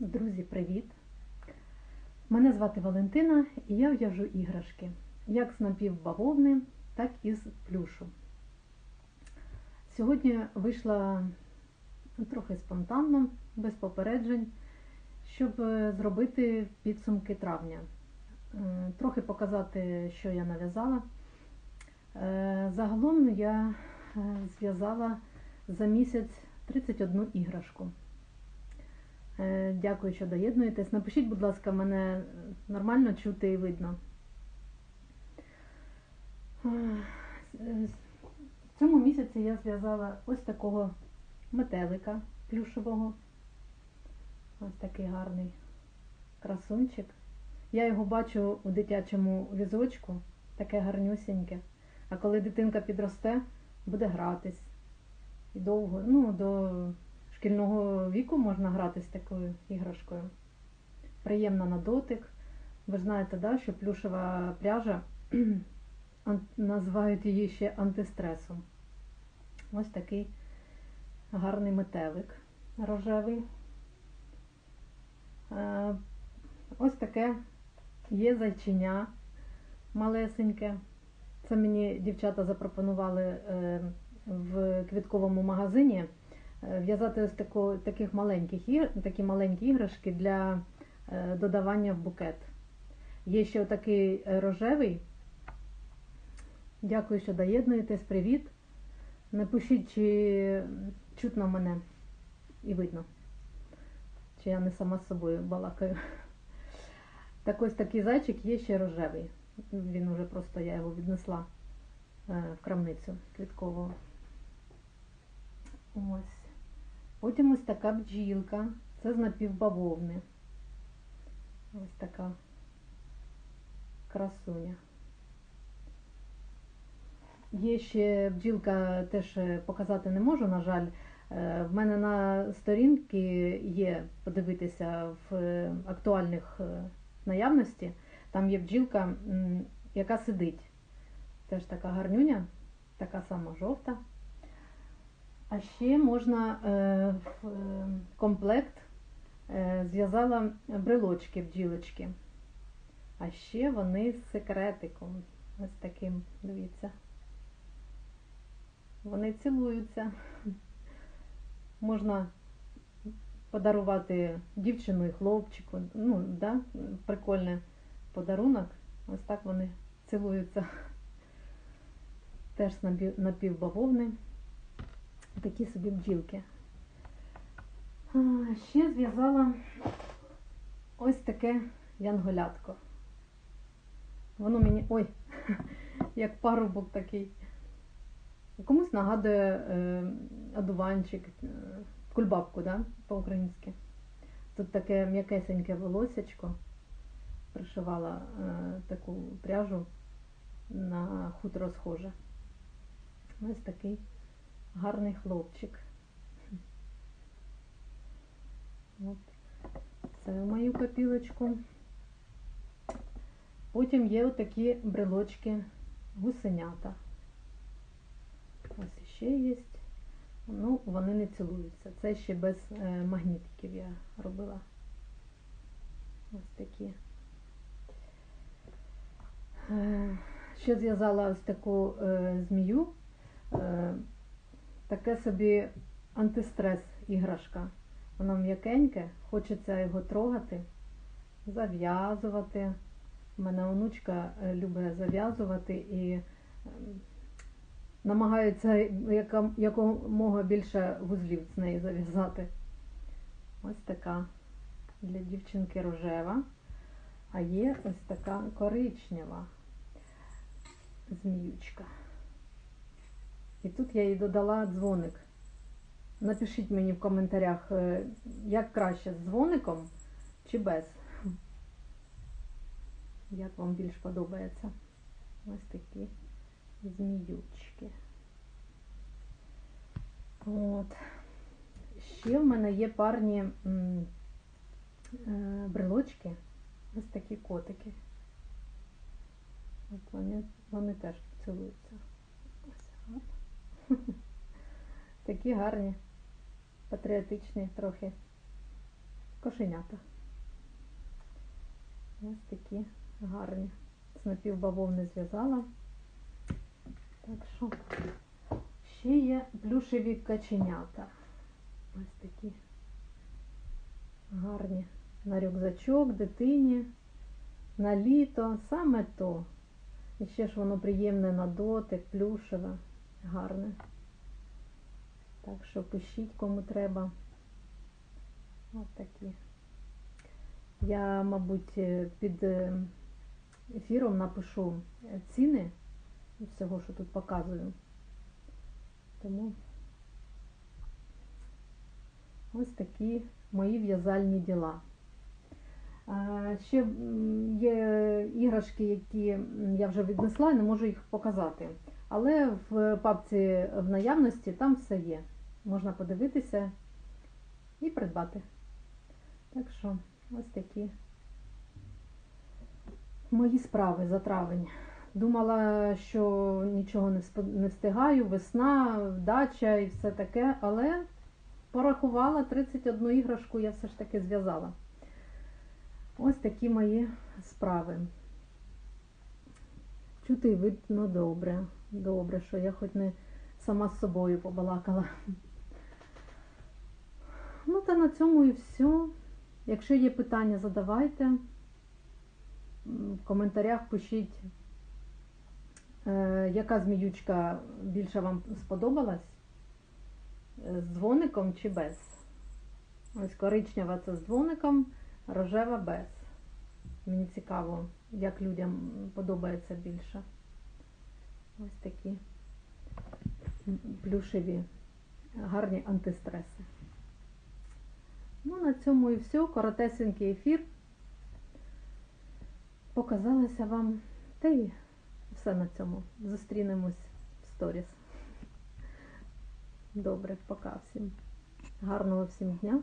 Друзі, привіт! Мене звати Валентина і я в'яжу іграшки як з напівбавовни, так і з плюшу. Сьогодні вийшла трохи спонтанно, без попереджень, щоб е, зробити підсумки травня. Е, Трохи показати, що я нав'язала. Е, Загалом я зв'язала за місяць 31 іграшку. Е, Дякую, що доєднуєтесь. Напишіть, будь ласка, мене нормально чути і видно. Е, В цьому місяці я зв'язала ось такого метелика плюшевого. Ось такий гарний красунчик. Я його бачу у дитячому візочку, таке гарнюсіньке. А коли дитинка підросте, буде гратись. І довго, ну, до шкільного віку можна грати з такою іграшкою. Приємна на дотик. Ви знаєте, да, що плюшева пряжа називають її ще антистресом. Ось такий гарний метелик рожевий. Е, Ось таке є зайчиня малесеньке. Це мені дівчата запропонували е, в квітковому магазині в'язати ось таку, таких маленьких ігр, такі маленькі іграшки для е, додавання в букет. Є ще отакий е, рожевий. Дякую, що доєднуєтесь. Привіт. Напишіть, чи чутно мене і видно. Чи я не сама з собою балакаю. Так ось такий зайчик є ще рожевий. Він уже просто я його віднесла е, в крамницю квіткову. Ось. Потім ось така бджілка. Це з напівбавовни. Ось така красуня. Є ще бджілка, теж е, показати не можу, на жаль. Е, В мене на сторінці є подивитися в е, актуальних наявності. Там є бджілка, яка сидить. Теж така гарнюня, така сама жовта. А ще можна е, в е, комплект е, зв'язала брелочки бджілочки. А ще вони з секретиком. Ось таким, дивіться. Вони цілуються. Можна подарувати дівчину і хлопчику. Ну, да, прикольний подарунок. Ось так вони цілуються. Теж напівбавовни. Такі собі бджілки. Ще зв'язала ось таке янголятко. Воно мені. Ой, як парубок такий. Комусь нагадує е, одуванчик, е, кульбабку, да, по-українськи. Тут таке м'якесеньке волосячко. Пришивала е, таку пряжу на хутро схоже. Ось такий гарний хлопчик. От. Це в мою копілочку. Потім є отакі брелочки гусенята. Ось ще є. Ну, вони не цілуються. Це ще без е, магнітиків я робила. Ось такі. Е, ще зв'язала ось таку е, змію. Таке собі антистрес іграшка. Воно м'якеньке, хочеться його трогати, зав'язувати. У мене онучка е, любить зав'язувати і ем, намагається якомога більше вузлів з неї зав'язати. Ось така для дівчинки рожева, а є ось така коричнева зміючка. І тут я їй додала дзвоник. Напишіть мені в коментарях, е, як краще з дзвоником чи без. Як вам більш подобається. Ось такі зміючки. От. Ще в мене є парні е, брелочки. Ось такі котики. От вони, вони теж цілуються. Ось. Такі гарні, патріотичні трохи кошенята. Ось такі гарні. З напівбавовни зв'язала. Так що ще є плюшеві каченята. Ось такі гарні. На рюкзачок, дитині, на літо, саме то. І ще ж воно приємне на дотик, плюшеве, гарне. Так що пишіть, кому треба. Ось такі. Я, мабуть, е, під е, ефіром напишу е, ціни всього, що тут показую. Тому ось такі мої в'язальні діла. Ще є іграшки, які я вже віднесла, не можу їх показати. Але в папці в наявності там все є. Можна подивитися і придбати. Так що ось такі мої справи за травень. Думала, що нічого не встигаю, весна, дача і все таке, але порахувала 31 іграшку, я все ж таки зв'язала. Ось такі мої справи. Чути видно добре. Добре, що я хоч не сама з собою побалакала. Ну, та на цьому і все. Якщо є питання, задавайте. В коментарях пишіть, е, яка зміючка більше вам сподобалась? Е, З дзвоником чи без? Ось коричнева це з дзвоником, рожева без. Мені цікаво, як людям подобається більше. Ось такі плюшеві, гарні антистреси. Ну, на цьому і все. Коротесенький ефір. Показалося вам. Та й все на цьому. Зустрінемось в сторіс. Добре, пока всім. Гарного всім дня.